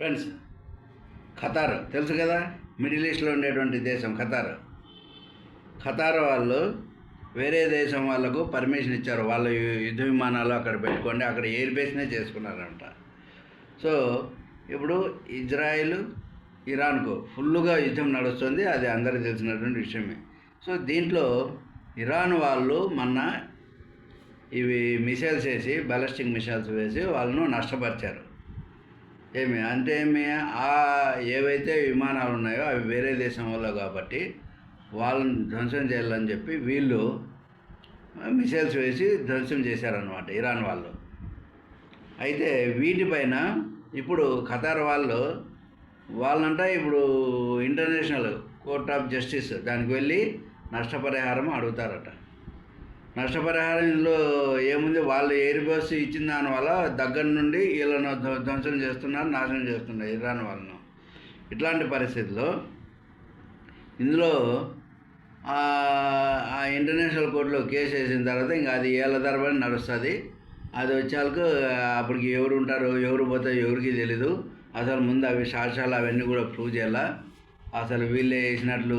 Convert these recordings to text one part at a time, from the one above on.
Friends Qatar తెలుసు కదా? Middle ఈస్ట్లో ఉండేటువంటి దేశం ఖతార్. ఖతార్ వాళ్ళు వేరే దేశం వాళ్ళకు పర్మిషన్ ఇచ్చారు. వాళ్ళ యుద్ధ విమానాలు అక్కడ పెట్టుకోండి అక్కడ ఎయిర్ బేస్నే చేసుకున్నారంట. సో ఇప్పుడు ఇజ్రాయెల్ ఇరాన్కు ఫుల్గా యుద్ధం నడుస్తుంది అది అందరికీ తెలిసినటువంటి విషయమే. సో దీంట్లో ఇరాన్ వాళ్ళు మొన్న ఇవి మిసైల్స్ వేసి బాలిస్టిక్ మిసైల్స్ వేసి వాళ్ళను నష్టపరిచారు. ఏమి? అంటే ఏమి ఆ ఏవైతే విమానాలు ఉన్నాయో అవి వేరే దేశం వల్ల కాబట్టి వాళ్ళని ధ్వంసం చేయాలని చెప్పి వీళ్ళు మిసైల్స్ వేసి ధ్వంసం చేశారనమాట ఇరాన్ వాళ్ళు. అయితే వీటిపైన ఇప్పుడు ఖతార్ వాళ్ళు వాళ్ళంట ఇప్పుడు ఇంటర్నేషనల్ కోర్ట్ ఆఫ్ జస్టిస్ దానికి వెళ్ళి నష్టపరిహారం అడుగుతారట. నష్టపరిహారం ఇందులో ఏముంది? వాళ్ళు ఎయిర్ బస్ ఇచ్చిన దాని వల్ల దగ్గర నుండి వీళ్ళను ధ్వంసం చేస్తున్నారు నాశనం చేస్తున్నారు ఇరాన్ వాళ్ళను. ఇట్లాంటి పరిస్థితుల్లో ఇందులో ఆ ఇంటర్నేషనల్ కోర్టులో కేసు వేసిన తర్వాత ఇంకా అది ఏళ్ళ తరబడి నడుస్తుంది. అది వచ్చేందుకు అప్పటికి ఎవరు ఉంటారు ఎవరు పోతారు ఎవరికి తెలీదు. అసలు ముందు అవి సాక్ష్యాలు అవన్నీ కూడా ప్రూవ్ చేయాలా. అసలు వీళ్ళే వేసినట్లు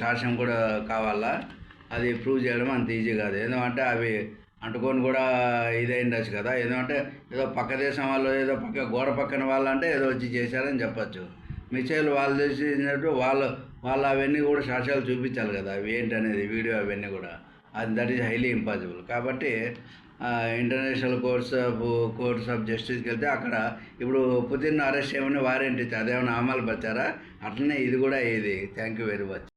సాక్ష్యం కూడా కావాలా? అది ప్రూవ్ చేయడం అంత ఈజీ కాదు. ఎందుకంటే అవి అంటుకొని కూడా ఇదైండొచ్చు కదా. ఎందుకంటే ఏదో పక్క దేశం వాళ్ళు ఏదో పక్క గోడ పక్కన వాళ్ళు అంటే ఏదో వచ్చి చేశారని చెప్పచ్చు. మిసైల్ వాళ్ళు చేసినట్టు వాళ్ళు వాళ్ళు అవన్నీ కూడా సాక్ష్యాలు చూపించాలి కదా. అవి ఏంటనేది వీడియో అవన్నీ కూడా. అది దట్ ఈస్ హైలీ ఇంపాసిబుల్ కాబట్టి international courts of courts of జస్టిస్కి వెళ్తే అక్కడ ఇప్పుడు పుతిన్ అరెస్ట్ చేయమని వారెంట్ ఇచ్చారు. అదేమైనా అమలు పరిచారా? అట్లనే ఇది కూడా ఇది. Thank you very much